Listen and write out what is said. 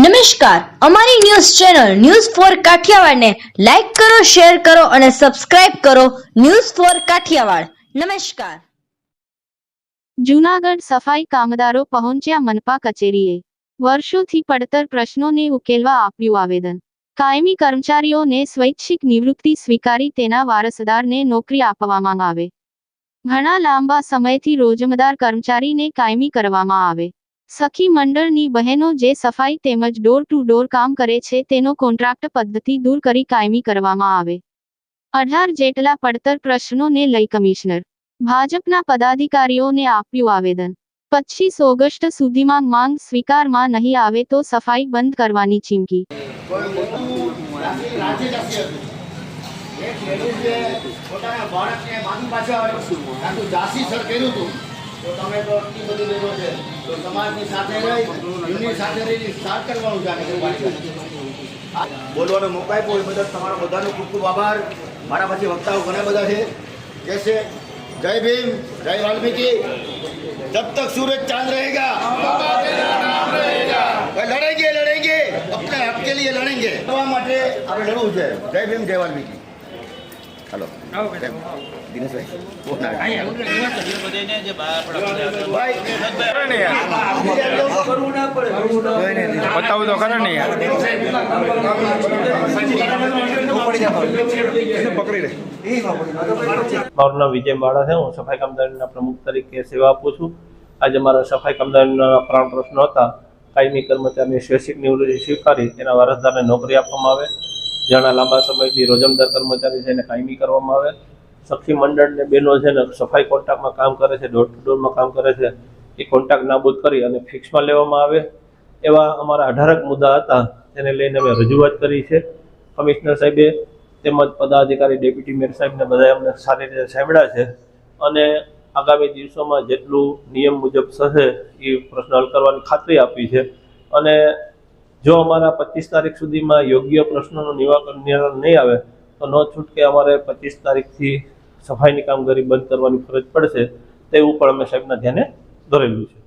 નમસ્કાર. અમારી news channel news for કાઠિયાવાડને લાઈક કરો, શેર કરો અને સબસ્ક્રાઇબ કરો ન્યૂઝ ફોર કાઠિયાવાડ. નમસ્કાર. જૂનાગઢ સફાઈ કામદારો પહોંચ્યા મનપા કચેરીએ. વર્ષોથી પડતર પ્રશ્નોને ઉકેલવા આપ્યું આવેદન. કાયમી કર્મચારીઓને સ્વૈચ્છિક નિવૃત્તિ સ્વીકારી તેના વારસદારને નોકરી આપવામાં આવે. ઘણા લાંબા સમયથી રોજમદાર કર્મચારીને કાયમી કરવામાં આવે. સખી મંડળની બહેનો જે સફાઈ તેમજ ડોર ટુ ડોર કામ કરે છે તેનો કોન્ટ્રાક્ટ પદ્ધતિ દૂર કરી કાયમી કરવામાં આવે. અઢાર જેટલા પડતર પ્રશ્નોને લઈ કમિશનર ભાજપના પદાધિકારીઓને આપ્યું આવેદન. પચીસ ઓગસ્ટ સુધીમાં માંગ સ્વીકારમાં નહીં આવે તો સફાઈ બંધ કરવાની ચીમકી. પોતાના બાળકને માગી પાછળ આટલું જાસી સર કર્યું હતું તો તમે તો એટલી બધી લેવો છે. તો સમાજની સાથે રહી યુનિયન સાથે રહીને સ્ટાર્ટ કરવાનું જાણે બોલવાનો મોકો આપ્યો, એ બદલ તમારો બધાનો ખૂબ ખૂબ આભાર. મારા પછી વક્તાઓ ઘણા બધા છે. જૈસે જય ભીમ, જય વાલ્મીકિ. જબ તક સૂરજ ચાંદ રહેગા. લડેંગે લડેંગે અપને હક કે લીએ લડેંગે માટે આપણે લડવું છે. જય ભીમ, જય વાલ્મીકી. હાલો. બતાવું તો ખરા ને યાર. મારું નામ વિજય માળા છે. હું સફાઈ કામદારીના પ્રમુખ તરીકે સેવા આપું છું. આજે મારા સફાઈ કામદારીના પ્રાણ પ્રશ્નો હતા. કાયમી કર્મચારીની સ્વૈચ્છિક નિવૃત્તિ સ્વીકારી. તેના વારસદારને નોકરી આપવામાં આવે. જેના લાંબા સમયથી રોજમદાર કર્મચારી છે એને કાયમી કરવામાં આવે. સખી મંડળને બહેનો છે ને સફાઈ કોન્ટ્રાક્ટમાં કામ કરે છે ડોર ટુ ડોરમાં કામ કરે છે. એ કોન્ટ્રાક્ટ નાબૂદ કરી અને ફિક્સમાં લેવામાં આવે. એવા અમારા અઢારક મુદ્દા હતા તેને લઈને અમે રજૂઆત કરી છે. કમિશનર સાહેબે તેમજ પદાધિકારી ડેપ્યુટી મેયર સાહેબને બધા અમને સારી રીતે સાંભળ્યા છે અને આગામી દિવસોમાં જેટલું નિયમ મુજબ થશે એ પ્રશ્ન હલ કરવાની ખાતરી આપી છે. અને જો અમારા પચીસ તારીખ સુધીમાં યોગ્ય પ્રશ્નોનું નિવારણ નહીં આવે, તો ન છૂટકે અમારે પચીસ તારીખથી સફાઈની કામગીરી બંધ કરવાની ફરજ પડશે, તેવું પણ અમે સાહેબના ધ્યાને દોરેલું છે.